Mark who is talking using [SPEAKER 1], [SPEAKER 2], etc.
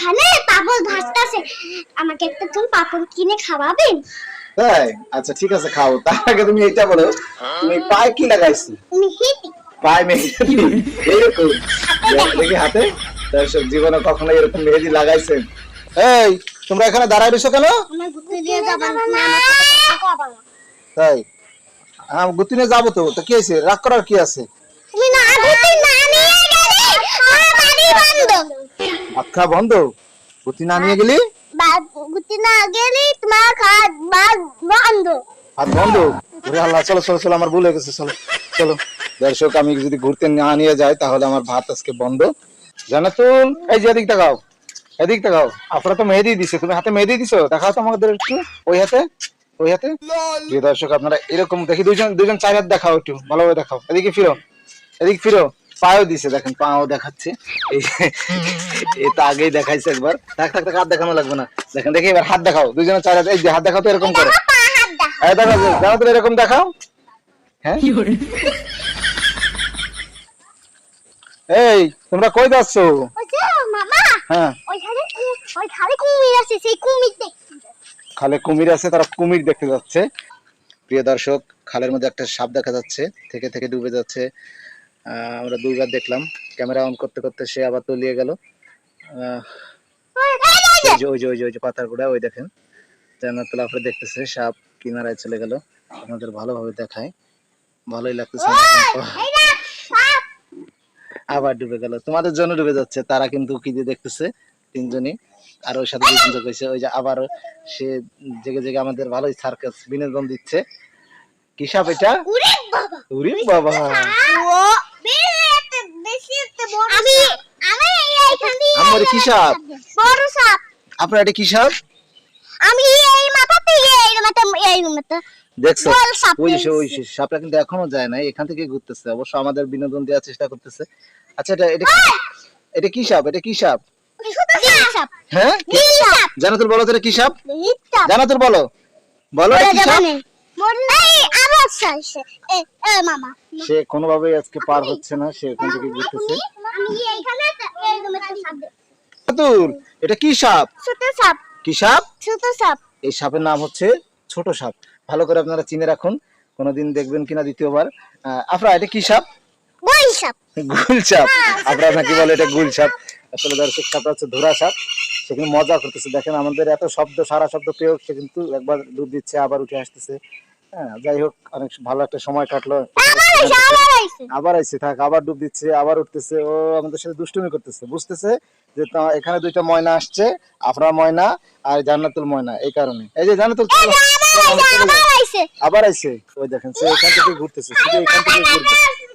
[SPEAKER 1] ওখানে পাপড় ভাজতেছে আমাকে একটা তুমি পাপড় কিনে খাওয়াবেন
[SPEAKER 2] তাই আচ্ছা ঠিক আছে খাও। তার আগে তুমি এটা বলো তুমি পায়ে কি লাগাইছো? পায়ে মেহেদি। এরকম দেখি। হাতে। দর্শক জীবনে কখনো এরকম মেহেদি লাগাইছেন এই তোমরা এখানে দাঁড়ায় রইছো কেন?
[SPEAKER 1] নিয়ে।
[SPEAKER 2] তাই হ্যাঁ গুতিনে যাব তো। তো কি আছে রাগ করার কি আছে?
[SPEAKER 1] তুমি না ঘুরতে না নিয়ে গেলে আমার বাড়ি বন্ধ।
[SPEAKER 2] ভাত খাওয়া বন্ধ? গুতি না নিয়ে গেলি?
[SPEAKER 1] ঘুরতে না গেলে তোমার খাট বাদ বন্ধ।
[SPEAKER 2] ভাত বন্ধ? ওরে আল্লাহ চলো চলো চলো আমার ভুল হয়ে গেছে চলো চলো। দর্শক আমি যদি ঘুরতে না নিয়ে যাই তাহলে আমার ভাত আজকে বন্ধ। জানাতুল এই যে এদিক দেখাও এদিক দেখাও আপনারা তো মেহেদি দিছে তুমি হাতে মেহেদি দিছো? দেখাও তো আমাদের একটু ওই হাতে ওই হাতে। দর্শক আপনারা এরকম দেখি দুইজন দুইজন চার হাত দেখাও একটু ভালোভাবে দেখাও। এদিকে ফিরো এদিক ফিরো। পাও দিছে দেখেন পাও দেখাচ্ছে। এই এটা আগেই দেখাইছে একবার। থাক থাক থাক, হাত দেখানো লাগবে না। দেখেন দেখি এবার হাত দেখাও। দুইজনের চার হাত এই যে হাত দেখাও তো এরকম করে।
[SPEAKER 1] পা হাত দাও
[SPEAKER 2] এই দেখো জানো তো এরকম দেখাও। হ্যাঁ? এই তোমরা কই যাচ্ছ? হ্যাঁ।
[SPEAKER 1] ওইখানে কু- ওইখানে কুমির আছে সেই কুমির দেখছি
[SPEAKER 2] খালে কুমির আছে তারা কুমির দেখতে যাচ্ছে। প্রিয় দর্শক খালের মধ্যে একটা সাপ দেখা যাচ্ছে থেকে থেকে ডুবে যাচ্ছে। আমরা দুইবার দেখলাম। ক্যামেরা অন করতে করতে সে আবার তলিয়ে গেল। ওই যে ওই যে ওই যে ওই যে পাতার গোড়া ওই দেখেন। জান্নাতুল দেখতেছে সাপ কিনারায় চলে গেল। আমাদের ভালোভাবে দেখায়। ভালোই লাগতেছে আবার ডুবে গেল। তোমাদের জন্য ডুবে যাচ্ছে। তারা কিন্তু কি দিয়ে দেখতেছে? তিনজনই। আর ওর সাথে দুজন ওই যে আবার সে জেগে জেগে আমাদের ভালোই সার্কাস বিনোদন দিচ্ছে। কি সাপ এটা?
[SPEAKER 1] উরে বাবা
[SPEAKER 2] উরি বাবা
[SPEAKER 1] ও বেশি বেশি বড় আমি আমি
[SPEAKER 2] আমার কি সাপ?
[SPEAKER 1] বড় সাপ।
[SPEAKER 2] আপনার এটা কি সাপ?
[SPEAKER 1] আমি এই মাথা থেকে এই মাথা এই মাথা
[SPEAKER 2] দেখছ? ওই যে ওই যে সাপটা কিন্তু এখনও যায় নাই এখান থেকে ঘুরতেছে। অবশ্য আমাদের বিনোদন দেওয়ার চেষ্টা করতেছে। আচ্ছা এটা এটা এটা কি সাপ? এটা কি সাপ? হ্যাঁ?
[SPEAKER 1] সাপ?
[SPEAKER 2] বলো তো এটা কি সাপ?
[SPEAKER 1] সাপ।
[SPEAKER 2] বলো। বলো এটা কি সাপ? সে কোনোভাবেই আজকে পার হচ্ছে না সে এখান থেকে ঘুরতেছে।
[SPEAKER 1] আমি
[SPEAKER 2] জানাতুল এটা কি সাপ?
[SPEAKER 1] ছোট সাপ।
[SPEAKER 2] কি সাপ?
[SPEAKER 1] ছোট সাপ।
[SPEAKER 2] এই সাপের নাম হচ্ছে ছোট সাপ। ভালো করে আপনারা চিনে রাখুন কোনোদিন দেখবেন কিনা দ্বিতীয়বার। আফরা এটা কি সাপ?
[SPEAKER 1] বই সাপ।
[SPEAKER 2] গুল সাপ। আপনারা নাকি বলে এটা গুল সাপ। আসলে দর্শক সাপটা হচ্ছে ধরা সাপ। সে কিন্তু মজা করতেছে। দেখেন আমাদের এত শব্দ সারা শব্দ পেয়েও সে কিন্তু একবার ডুব দিচ্ছে আবার উঠে আসতেছে। হ্যাঁ যাই হোক অনেক ভালো একটা সময় কাটলো।
[SPEAKER 1] আবার আইছে
[SPEAKER 2] আবার আইসে থাক আবার ডুব দিচ্ছে আবার উঠতেছে। ও আমাদের সাথে দুষ্টুমি করতেছে বুঝতেছে? যে এখানে দুইটা ময়না আসছে আফরা ময়না আর জান্নাতুল ময়না এই কারণে। এই যে জান্নাতুল।
[SPEAKER 1] আবার আইছে
[SPEAKER 2] ওই দেখেন সে এখান থেকে ঘুরতেছে শুধু এখান থেকে ঘুরবে